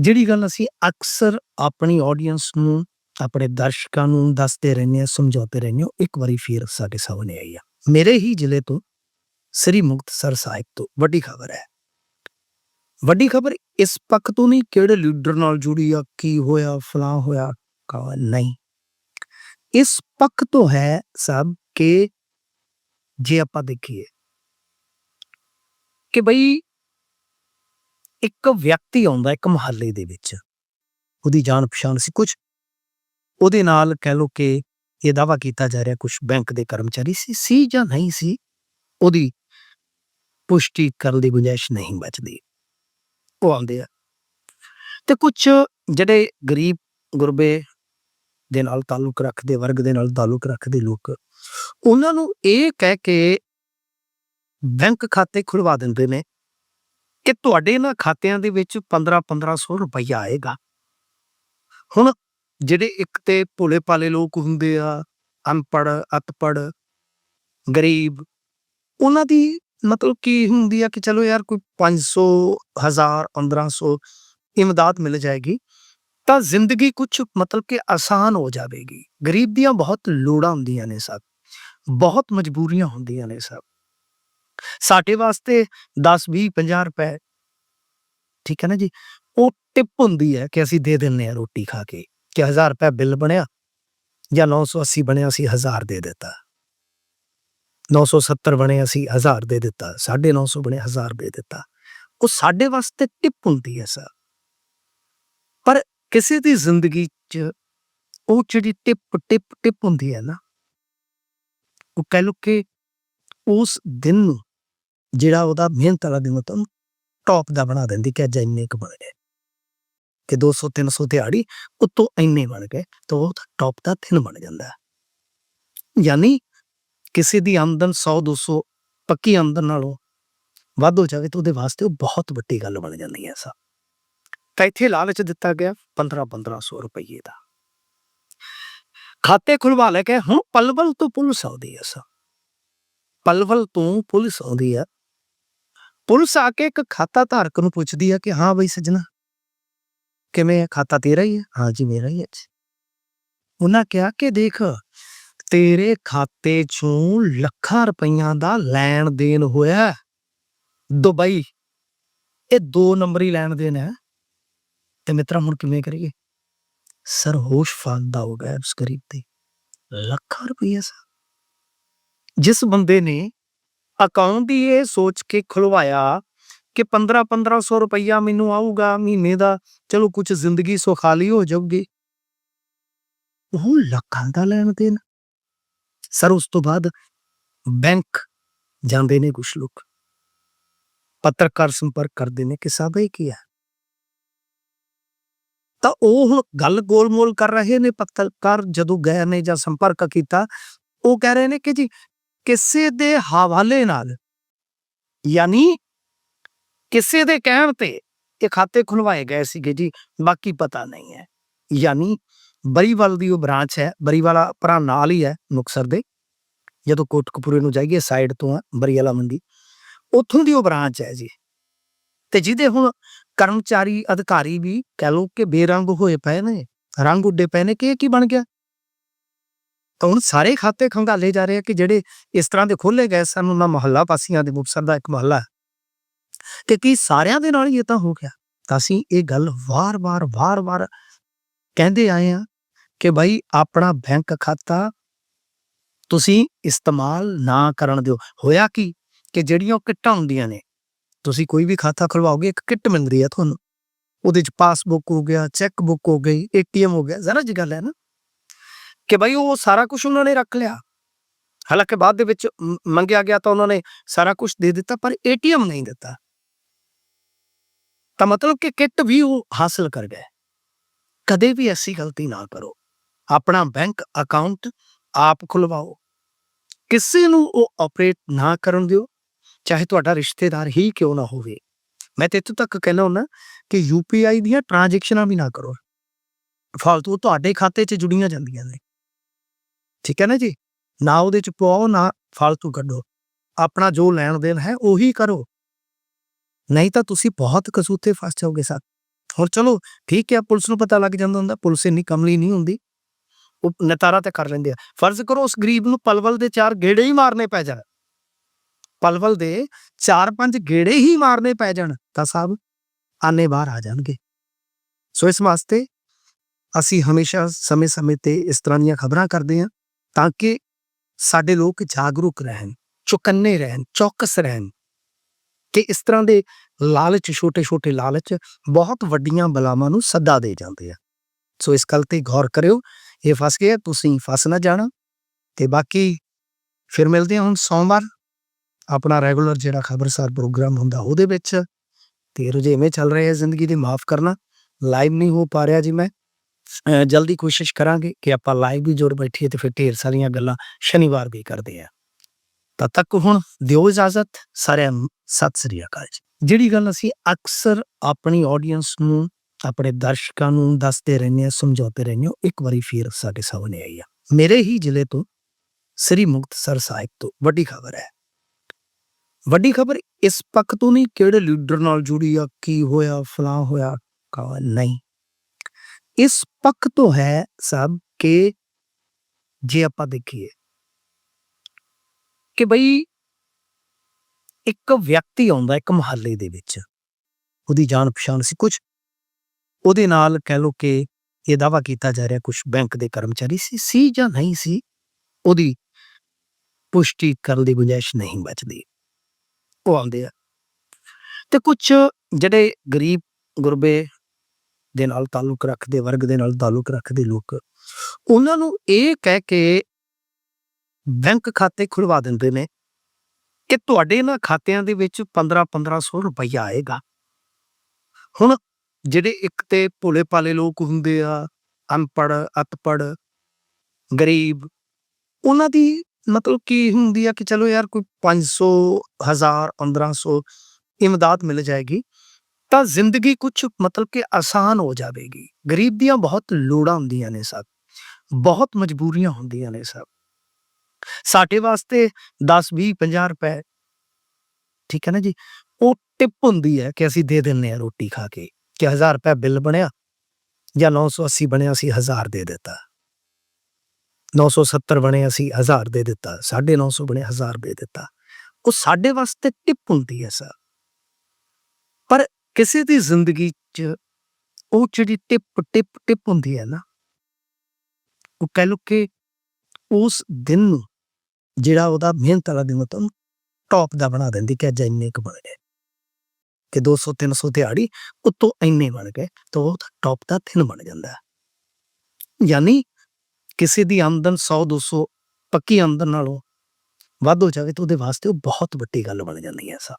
ਜਿਹੜੀ ਗੱਲ ਅਸੀਂ ਅਕਸਰ ਆਪਣੀ ਆਡੀਅנס ਨੂੰ, ਆਪਣੇ ਦਰਸ਼ਕਾਂ ਨੂੰ ਦੱਸਦੇ ਰਹਿੰਦੇ ਹਾਂ, ਸਮਝਾਉਂਦੇ ਰਹਿੰਦੇ ਹਾਂ ਇੱਕ ਵਾਰੀ ਫੇਰ ਸਾਡੇ ਸਾਹਮਣੇ ਆਈ ਆ। ਮੇਰੇ ਹੀ ਜ਼ਿਲ੍ਹੇ ਤੋਂ ਸ੍ਰੀ ਮੁਕਤਸਰ ਸਾਹਿਬ ਤੋਂ ਵੱਡੀ ਖਬਰ ਹੈ। ਵੱਡੀ ਖਬਰ ਇਸ ਪੱਖ ਤੋਂ ਨਹੀਂ, ਕਿਹੜੇ ਲੀਡਰ ਨਾਲ ਜੁੜੀ ਆ, ਕੀ ਹੋਇਆ ਫਲਾਂ ਹੋਇਆ, ਕਾ ਨਹੀਂ। ਇਸ ਪੱਖ ਤੋਂ ਹੈ ਸਭ ਕਿ ਜੇ ਆਪਾਂ ਦੇਖੀਏ ਕਿ ਬਈ ਇੱਕ ਵਿਅਕਤੀ ਆਉਂਦਾ ਇੱਕ ਮੁਹੱਲੇ ਦੇ ਵਿੱਚ। ਉਹਦੀ ਜਾਣ ਪਛਾਣ ਸੀ ਕੁਝ। ਉਹਦੇ ਨਾਲ ਕਹਿ ਲੋ ਕਿ ਇਹ ਦਾਵਾ ਕੀਤਾ ਜਾ ਰਿਹਾ ਕੁਝ ਬੈਂਕ ਦੇ ਕਰਮਚਾਰੀ ਸੀ ਸੀ ਜਾਂ ਨਹੀਂ ਸੀ, ਉਹਦੀ ਪੁਸ਼ਟੀ ਕਰਨ ਦੀ ਗੁੰਜਾਇਸ਼ ਨਹੀਂ ਬਚਦੀ। ਉਹ ਆਉਂਦੇ ਆ। ਤੇ ਕੁਝ ਜਿਹੜੇ ਗਰੀਬ ਗੁਰਬੇ ਦੇ ਨਾਲ ਤਾਲੁਕ ਰੱਖਦੇ, ਵਰਗ ਦੇ ਨਾਲ ਤਾਲੁਕ ਰੱਖਦੇ ਲੋਕ, ਉਹਨਾਂ ਨੂੰ ਇਹ ਕਹਿ ਕੇ ਬੈਂਕ ਖਾਤੇ ਖੁਲਵਾ ਦਿੰਦੇ ਨੇ ਕਿ ਤੁਹਾਡੇ ਇਹਨਾਂ ਖਾਤਿਆਂ ਦੇ ਵਿੱਚ 15 1500 ਰੁਪਈਆ ਆਏਗਾ। ਹੁਣ ਜਿਹੜੇ ਇੱਕ ਤੇ ਭੋਲੇ ਪਾਲੇ ਲੋਕ ਹੁੰਦੇ ਆ ਅਨਪੜ ਅਤਪੜ ਗਰੀਬ, ਉਹਨਾਂ ਦੀ ਮਤਲਬ ਕੀ ਹੁੰਦੀ ਆ ਕਿ ਚਲੋ ਯਾਰ ਕੋਈ 500 1000 1500 ਇਮਦਾਦ ਮਿਲ ਜਾਏਗੀ, ਤਾਂ ਜ਼ਿੰਦਗੀ ਕੁਝ ਮਤਲਬ ਕਿ ਆਸਾਨ ਹੋ ਜਾਵੇਗੀ। ਗਰੀਬ ਦੀਆਂ ਬਹੁਤ ਲੋੜਾਂ ਹੁੰਦੀਆਂ ਨੇ ਸਭ, ਬਹੁਤ ਮਜਬੂਰੀਆਂ ਹੁੰਦੀਆਂ ਨੇ ਸਭ। ਸਾਡੇ ਵਾਸਤੇ 10 20 50 ਰੁਪਏ। ਠੀਕ ਹੈ ਨਾ ਜੀ? ਉਹ ਟਿਪ ਹੁੰਦੀ ਹੈ ਕਿ ਅਸੀਂ ਦੇ ਦਿੰਨੇ ਆ ਰੋਟੀ ਖਾ ਕੇ ਕਿ 1000 ਰੁਪਏ ਬਿੱਲ ਬਣਿਆ ਜਾਂ 980 ਬਣਿਆ ਅਸੀਂ 1000 ਦੇ ਦਿੱਤਾ। 970 ਬਣਿਆ ਅਸੀਂ 1000 ਦੇ ਦਿੱਤਾ 950 ਬਣਿਆ 1000 ਦੇ ਦਿੱਤਾ। ਉਹ ਸਾਡੇ ਵਾਸਤੇ ਟਿਪ ਹੁੰਦੀ ਹੈ ਸਰ। ਪਰ ਕਿਸੇ ਦੀ ਜ਼ਿੰਦਗੀ 'ਚ ਉਹ ਜਿਹੜੀ ਟਿਪ ਟਿਪ ਟਿਪ ਹੁੰਦੀ ਹੈ ਨਾ, ਉਹ ਕਹਿ ਲੋ ਕਿ ਉਸ ਦਿਨ ਨੂੰ ਜਿਹੜਾ ਉਹਦਾ ਮਿਹਨਤ ਵਾਲਾ ਦਿਨ ਹੁੰਦਾ ਟੌਪ ਦਾ ਬਣਾ ਦਿੰਦੀ ਕਿ ਅੱਜ ਇੰਨੇ ਕੁ ਬਣ ਗਏ। ਕਿ 200 300 ਦਿਹਾੜੀ ਉਤੋਂ ਇੰਨੇ ਬਣ ਗਏ ਤਾਂ ਉਹ ਟੌਪ ਦਾ ਦਿਨ ਬਣ ਜਾਂਦਾ। ਯਾਨੀ ਕਿਸੇ ਦੀ ਆਮਦਨ 100 200 ਪੱਕੀ ਆਮਦਨ ਨਾਲੋਂ ਵੱਧ ਹੋ ਜਾਵੇ ਤਾਂ ਉਹਦੇ ਵਾਸਤੇ ਉਹ ਬਹੁਤ ਵੱਡੀ ਗੱਲ ਬਣ ਜਾਂਦੀ ਹੈ ਸਾ ਤਾਂ ਇੱਥੇ ਲਾਲਚ ਦਿੱਤਾ ਗਿਆ 15 1500 ਰੁਪਏ ਦਾ। ਖਾਤੇ ਖੁਲਵਾ ਲੈ ਕੇ ਹੁਣ ਪਲਵਲ ਤੋਂ ਪੁਲਿਸ ਆਉਂਦੀ ਹੈ ਸਾ ਪਲਵਲ ਤੋਂ ਪੁਲਿਸ ਆਉਂਦੀ ਹੈ ਪੁਲਿਸ ਆ ਕੇ ਇੱਕ ਖਾਤਾ ਧਾਰਕ ਨੂੰ ਪੁੱਛਦੀ ਹੈ ਕਿ ਹਾਂ ਬਈ ਸੱਜਣਾ, ਕਿਵੇਂ ਹੈ ਖਾਤਾ ਤੇਰਾ ਹੀ ਹੈ ਹਾਂ ਜੀ, ਮੇਰਾ ਹੀ ਹੈ ਉਹਨਾਂ ਕਿਹਾ ਕਿ ਦੇਖ, ਤੇਰੇ ਖਾਤੇ ਚੋਂ ਲੱਖਾਂ ਰੁਪਈਆਂ ਦਾ ਲੈਣ ਦੇਣ ਹੋਇਆ ਦੁਬਈ, ਇਹ ਦੋ ਨੰਬਰੀ ਲੈਣ ਦੇਣ ਹੈ। ਤੇ ਮਿੱਤਰਾ, ਹੁਣ ਕਿਵੇਂ ਕਰੀਏ? ਸਰ ਹੋਸ਼ ਫਾਲਦਾ ਹੋ ਗਿਆ ਉਸ ਗਰੀਬ ਤੇ। ਲੱਖਾਂ ਰੁਪਈਆ ਸਰ ਜਿਸ ਬੰਦੇ ਨੇ ਅਕਾਊਂਟ ਹੀ ਇਹ ਸੋਚ ਕੇ ਖੁਲਵਾਇਆ ਕਿ 15 1500 ਰੁਪਈਆ ਮੈਨੂੰ ਆਊਗਾ ਮਹੀਨੇ ਦਾ, ਚਲੋ ਕੁਝ ਜ਼ਿੰਦਗੀ ਸੁਖਾਲੀ ਹੋ ਜਾਊਗੀ। ਉਹ ਲੱਖਾਂ ਦਾ ਲੈਣ ਦੇਣ। ਸਰ, ਉਸ ਤੋਂ ਬਾਅਦ ਬੈਂਕ ਜਾਂਦੇ ਨੇ ਕੁਝ ਲੋਕ। ਪੱਤਰਕਾਰ ਸੰਪਰਕ ਕਰਦੇ ਨੇ ਕਿ ਸਾਹਿਬ ਇਹ ਕੀ ਹੈ? ਤਾਂ ਉਹ ਹੁਣ ਗੱਲ ਗੋਲਮੋਲ ਕਰ ਰਹੇ ਨੇ। ਪੱਤਰਕਾਰ ਜਦੋਂ ਗਏ ਨੇ ਜਾਂ ਸੰਪਰਕ ਕੀਤਾ, ਉਹ ਕਹਿ ਰਹੇ ਨੇ ਕਿ ਜੀ ਕਿਸੇ ਦੇ ਹਵਾਲੇ ਨਾਲ, ਯਾਨੀ ਕਿਸੇ ਦੇ ਕਹਿਣ ਤੇ ਇਹ ਖਾਤੇ ਖੁਲਵਾਏ ਗਏ ਸੀਗੇ ਜੀ, ਬਾਕੀ ਪਤਾ ਨਹੀਂ ਹੈ। ਯਾਨੀ ਬਰੀਵਾਲ ਦੀ ਉਹ ਬ੍ਰਾਂਚ ਹੈ, ਬਰੀਵਾਲਾ ਭਰਾ ਨਾਲ ਹੀ ਹੈ ਮੁਕਸਰ ਦੇ। ਜਦੋਂ ਕੋਟਕਪੂਰੇ ਨੂੰ ਜਾਈਏ, ਸਾਈਡ ਤੋਂ ਆ ਬਰੀਵਾਲਾ ਮੰਡੀ। ਉੱਥੋਂ ਦੀ ਉਹ ਬ੍ਰਾਂਚ ਹੈ ਜੀ। ਤੇ ਜਿਹਦੇ ਹੁਣ ਕਰਮਚਾਰੀ ਅਧਿਕਾਰੀ ਵੀ ਕਹਿ ਲੋ ਕਿ ਬੇਰੰਗ ਹੋਏ ਪਏ ਨੇ, ਰੰਗ ਉੱਡੇ ਪਏ ਨੇ, ਕਿ ਇਹ ਕੀ ਬਣ ਗਿਆ? ਤਾਂ ਹੁਣ ਸਾਰੇ ਖਾਤੇ ਖੰਗਾਲੇ ਜਾ ਰਹੇ ਆ ਕਿ ਜਿਹੜੇ ਇਸ ਤਰ੍ਹਾਂ ਦੇ ਖੋਲੇ ਗਏ ਸਨ, ਉਹਨਾਂ ਮਹੱਲਾ ਪਾਸੀਆਂ ਦੇ ਮੁਕਤਸਰ ਦਾ ਇੱਕ ਮਹੱਲਾ ਕਿ ਕੀ ਸਾਰਿਆਂ ਦੇ ਨਾਲ ਹੀ ਇਹ ਤਾਂ ਹੋ ਗਿਆ? ਤਾਂ ਅਸੀਂ ਇਹ ਗੱਲ ਵਾਰ-ਵਾਰ ਵਾਰ-ਵਾਰ ਕਹਿੰਦੇ ਆਏ ਆ ਕਿ ਭਾਈ ਆਪਣਾ ਬੈਂਕ ਖਾਤਾ ਤੁਸੀਂ ਇਸਤੇਮਾਲ ਨਾ ਕਰਨ ਦਿਓ। ਹੋਇਆ ਕੀ ਕਿ ਜਿਹੜੀਆਂ ਉਹ ਕਿੱਟਾਂ ਹੁੰਦੀਆਂ ਨੇ, ਤੁਸੀਂ ਕੋਈ ਵੀ ਖਾਤਾ ਖੁਲਵਾਓਗੇ, ਇੱਕ ਕਿੱਟ ਮਿਲਦੀ ਹੈ ਤੁਹਾਨੂੰ। ਉਹਦੇ ਚ ਪਾਸਬੁੱਕ ਹੋ ਗਿਆ ਚੈੱਕ ਬੁੱਕ ਹੋ ਗਈ, ਏਟੀਐਮ ਹੋ ਗਿਆ, ਜ਼ਰਾ ਜੀ ਗੱਲ ਹੈ ਨਾ। ਕਿ ਭਾਈ ਉਹ ਸਾਰਾ ਕੁਝ ਉਹਨਾਂ ਨੇ ਰੱਖ ਲਿਆ। ਹਾਲਾਂਕਿ ਬਾਅਦ ਦੇ ਵਿੱਚ ਮੰਗਿਆ ਗਿਆ ਤਾਂ ਉਹਨਾਂ ਨੇ ਸਾਰਾ ਕੁਝ ਦੇ ਦਿੱਤਾ, ਪਰ ਏਟੀਐਮ ਨਹੀਂ ਦਿੱਤਾ। ਤਾਂ ਮਤਲਬ ਕਿ ਕਿੱਟ ਵੀ ਉਹ ਹਾਸਲ ਕਰ ਗਏ। ਕਦੇ ਵੀ ਐਸੀ ਗਲਤੀ ਨਾ ਕਰੋ। ਆਪਣਾ ਬੈਂਕ ਅਕਾਊਂਟ ਆਪ ਖੁਲਵਾਓ। ਕਿਸੇ ਨੂੰ ਉਹ ਆਪਰੇਟ ਨਾ ਕਰਨ ਦਿਓ, ਚਾਹੇ ਤੁਹਾਡਾ ਰਿਸ਼ਤੇਦਾਰ ਹੀ ਕਿਉਂ ਨਾ ਹੋਵੇ। ਮੈਂ ਤੇ ਇੱਥੋਂ ਤੱਕ ਕਹਿਣਾ ਹੁੰਦਾ ਕਿ ਯੂਪੀਆਈ ਦੀਆਂ ਟ੍ਰਾਂਜੈਕਸ਼ਨਾਂ ਵੀ ਨਾ ਕਰੋ। ਫਾਲਤੂ ਤੁਹਾਡੇ ਖਾਤੇ 'ਚ ਜੁੜੀਆਂ ਜਾਂਦੀਆਂ ਨੇ। ਠੀਕ ਹੈ ਨਾ ਜੀ? ਨਾ ਉਹਦੇ 'ਚ ਪਾਓ ਨਾ ਫਾਲਤੂ ਕੱਢੋ। ਆਪਣਾ ਜੋ ਲੈਣ ਦੇਣ ਹੈ, ਉਹੀ ਕਰੋ। ਨਹੀਂ ਤਾਂ ਤੁਸੀਂ ਬਹੁਤ ਕਸੂਤੇ ਫਸ ਜਾਓਗੇ ਸਰ। ਹੁਣ ਚਲੋ, ਠੀਕ ਹੈ, ਪੁਲਿਸ ਨੂੰ ਪਤਾ ਲੱਗ ਜਾਂਦਾ ਹੁੰਦਾ, ਪੁਲਿਸ ਇੰਨੀ ਕਮਲੀ ਨਹੀਂ ਹੁੰਦੀ। ਉਹ ਨਤਾਰਾ ਤੇ ਕਰ ਲੈਂਦੇ ਆ। ਫਰਜ਼ ਕਰੋ ਉਸ ਗਰੀਬ ਨੂੰ ਪਲਵਲ ਦੇ ਚਾਰ ਗੇੜੇ ਹੀ ਮਾਰਨੇ ਪੈ ਜਾਣ। ਪਲਵਲ ਦੇ ਚਾਰ ਪੰਜ ਗੇੜੇ ਹੀ ਮਾਰਨੇ ਪੈ ਜਾਣ, ਤਾਂ ਸਾਹਿਬ ਆਨੇ ਬਾਹਰ ਆ ਜਾਣਗੇ। ਸੋ ਇਸ ਵਾਸਤੇ ਅਸੀਂ ਹਮੇਸ਼ਾ ਸਮੇਂ-ਸਮੇਂ ਤੇ ਇਸ ਤਰ੍ਹਾਂ ਦੀਆਂ ਖਬਰਾਂ ਕਰਦੇ ਹਾਂ। ਤਾਂ ਕਿ ਸਾਡੇ ਲੋਕ ਜਾਗਰੂਕ ਰਹਿਣ, ਚੁਕੰਨੇ ਰਹਿਣ, ਚੌਕਸ ਰਹਿਣ ਕਿ ਇਸ ਤਰ੍ਹਾਂ ਦੇ ਲਾਲਚ, ਛੋਟੇ-ਛੋਟੇ ਲਾਲਚ ਬਹੁਤ ਵੱਡੀਆਂ ਬਲਾਵਾਂ ਨੂੰ ਸੱਦਾ ਦੇ ਜਾਂਦੇ ਆ। ਸੋ ਇਸ ਗੱਲ ਤੇ ਗੌਰ ਕਰਿਓ, ਇਹ ਫਸ ਗਿਆ, ਤੁਸੀਂ ਫਸ ਨਾ ਜਾਣਾ। ਤੇ ਬਾਕੀ ਫਿਰ ਮਿਲਦੇ ਹਾਂ ਹੁਣ ਸੋਮਵਾਰ, ਆਪਣਾ ਰੈਗੂਲਰ ਜਿਹੜਾ ਖਬਰਸਾਰ ਪ੍ਰੋਗਰਾਮ ਹੁੰਦਾ ਉਹਦੇ ਵਿੱਚ। ਤੇ ਰੁਝੇਵੇਂ ਚੱਲ ਰਹੇ ਆ ਜ਼ਿੰਦਗੀ ਦੇ, ਮਾਫ ਕਰਨਾ। ਲਾਈਵ ਨਹੀਂ ਹੋ ਪਾ ਰਿਹਾ ਜੀ ਮੈਂ। ਜਲਦੀ ਕੋਸ਼ਿਸ਼ ਕਰਾਂਗੇ ਕਿ ਆਪਾਂ ਲਾਈਵ ਵੀ ਜੁੜ ਬੈਠੀਏ ਤੇ ਫਿਰ ਢੇਰ ਸਾਰੀਆਂ ਗੱਲਾਂ ਸ਼ਨੀਵਾਰ ਵੀ ਕਰਦੇ ਆ ਤਦ ਤੱਕ ਹੁਣ ਦਿਓ ਇਜਾਜ਼ਤ, ਸਾਰਿਆਂ ਸਤਿ ਸ੍ਰੀ ਅਕਾਲ ਜੀ। ਜਿਹੜੀ ਗੱਲ ਅਸੀਂ ਅਕਸਰ ਆਪਣੀ ਆਡੀਅנס ਨੂੰ, ਆਪਣੇ ਦਰਸ਼ਕਾਂ ਨੂੰ ਦੱਸਦੇ ਰਹਿੰਦੇ ਆ ਸਮਝਾਉਂਦੇ ਰਹਿੰਦੇ ਹੋ ਇੱਕ ਵਾਰੀ ਫਿਰ ਸਾਡੇ ਸਾਹਮਣੇ ਆਈ ਆ। ਮੇਰੇ ਹੀ ਜ਼ਿਲ੍ਹੇ ਤੋਂ ਸ੍ਰੀ ਮੁਕਤਸਰ ਸਾਹਿਬ ਤੋਂ ਵੱਡੀ ਖਬਰ ਹੈ। ਵੱਡੀ ਖਬਰ ਇਸ ਪੱਖ ਤੋਂ ਨਹੀਂ ਕਿਹੜੇ ਲੀਡਰ ਨਾਲ ਜੁੜੀ ਆ, ਕੀ ਹੋਇਆ ਫਲਾਂ ਹੋਇਆ ਕਾ ਨਹੀਂ। ਇਸ ਪੱਖ ਤੋਂ ਹੈ ਸਭ ਕਿ ਜੇ ਆਪਾਂ ਦੇਖੀਏ ਕਿ ਬਈ ਇੱਕ ਵਿਅਕਤੀ ਆਉਂਦਾ ਇੱਕ ਮਹੱਲੇ ਦੇ ਵਿੱਚ, ਉਹਦੀ ਜਾਣ ਪਛਾਣ ਸੀ ਕੁਝ ਉਹਦੇ ਨਾਲ ਕਹਿ ਲੋ ਕਿ ਇਹ ਦਾਵਾ ਕੀਤਾ ਜਾ ਰਿਹਾ ਕੁਝ ਬੈਂਕ ਦੇ ਕਰਮਚਾਰੀ ਸੀ ਸੀ ਜਾਂ ਨਹੀਂ ਸੀ, ਉਹਦੀ ਪੁਸ਼ਟੀ ਕਰਨ ਦੀ ਗੁੰਜਾਇਸ਼ ਨਹੀਂ ਬਚਦੀ। ਉਹ ਆਉਂਦੇ ਆ। ਤੇ ਕੁਝ ਜਿਹੜੇ ਗਰੀਬ ਗੁਰਬੇ ਦੇ ਨਾਲ ਤਾਲੁਕ ਰੱਖਦੇ, ਵਰਗ ਦੇ ਨਾਲ ਤਾਲੁਕ ਰੱਖਦੇ ਲੋਕ, ਉਹਨਾਂ ਨੂੰ ਇਹ ਕਹਿ ਕੇ ਬੈਂਕ ਖਾਤੇ ਖੁਲਵਾ ਦਿੰਦੇ ਨੇ ਕਿ ਤੁਹਾਡੇ ਇਹਨਾਂ ਖਾਤਿਆਂ ਦੇ ਵਿੱਚ 15 1500 ਰੁਪਈਆ ਆਏਗਾ। ਹੁਣ ਜਿਹੜੇ ਇੱਕ ਤੇ ਭੋਲੇ ਪਾਲੇ ਲੋਕ ਹੁੰਦੇ ਆ ਅਨਪੜ ਅਤਪੜ ਗਰੀਬ, ਉਹਨਾਂ ਦੀ ਮਤਲਬ ਕੀ ਹੁੰਦੀ ਆ ਕਿ ਚਲੋ ਯਾਰ ਕੋਈ 500 1000 1500 ਇਮਦਾਦ ਮਿਲ ਜਾਏਗੀ। ਤਾਂ ਜ਼ਿੰਦਗੀ ਕੁਝ ਮਤਲਬ ਕਿ ਆਸਾਨ ਹੋ ਜਾਵੇਗੀ। ਗਰੀਬ ਦੀਆਂ ਬਹੁਤ ਲੋੜਾਂ ਹੁੰਦੀਆਂ ਨੇ ਸਭ। ਬਹੁਤ ਮਜਬੂਰੀਆਂ ਹੁੰਦੀਆਂ ਨੇ ਸਭ। ਸਾਡੇ ਵਾਸਤੇ 10 20 50 ਰੁਪਏ ਠੀਕ ਹੈ ਨਾ ਜੀ? ਉਹ ਟਿਪ ਹੁੰਦੀ ਹੈ ਕਿ ਅਸੀਂ ਦੇ ਦਿੰਨੇ ਆ ਰੋਟੀ ਖਾ ਕੇ ਕਿ 1000 ਰੁਪਏ ਬਿੱਲ ਬਣਿਆ ਜਾਂ 980 ਬਣਿਆ ਸੀ 1000 ਦੇ ਦਿੱਤਾ। 970 ਬਣੇ ਅਸੀਂ 1000 ਦੇ ਦਿੱਤਾ। 950 ਬਣੇ 1000 ਦੇ ਦਿੱਤਾ। ਉਹ ਸਾਡੇ ਵਾਸਤੇ ਟਿਪ ਹੁੰਦੀ ਹੈ ਸਰ ਕਿਸੇ ਦੀ ਜ਼ਿੰਦਗੀ 'ਚ ਉਹ ਜਿਹੜੀ ਟਿਪ ਟਿਪ ਟਿਪ ਹੁੰਦੀ ਹੈ ਨਾ, ਉਹ ਕਹਿ ਲੋ ਕਿ ਉਸ ਦਿਨ ਨੂੰ ਜਿਹੜਾ ਉਹਦਾ ਮਿਹਨਤ ਵਾਲਾ ਦਿਨ ਹੁੰਦਾ, ਉਹਨੂੰ ਟੌਪ ਦਾ ਬਣਾ ਦਿੰਦੀ ਕਿ ਅੱਜ ਇੰਨੇ ਕੁ ਬਣ ਗਏ ਕਿ 200 300 ਦਿਹਾੜੀ ਉਤੋਂ ਇੰਨੇ ਬਣ ਗਏ ਤਾਂ ਉਹ ਟੌਪ ਦਾ ਦਿਨ ਬਣ ਜਾਂਦਾ ਯਾਨੀ ਕਿਸੇ ਦੀ ਆਮਦਨ 100 200 ਪੱਕੀ ਆਮਦਨ ਨਾਲੋਂ ਵੱਧ ਹੋ ਜਾਵੇ ਤਾਂ ਉਹਦੇ ਵਾਸਤੇ ਉਹ ਬਹੁਤ ਵੱਡੀ ਗੱਲ ਬਣ ਜਾਂਦੀ ਹੈ ਸਾ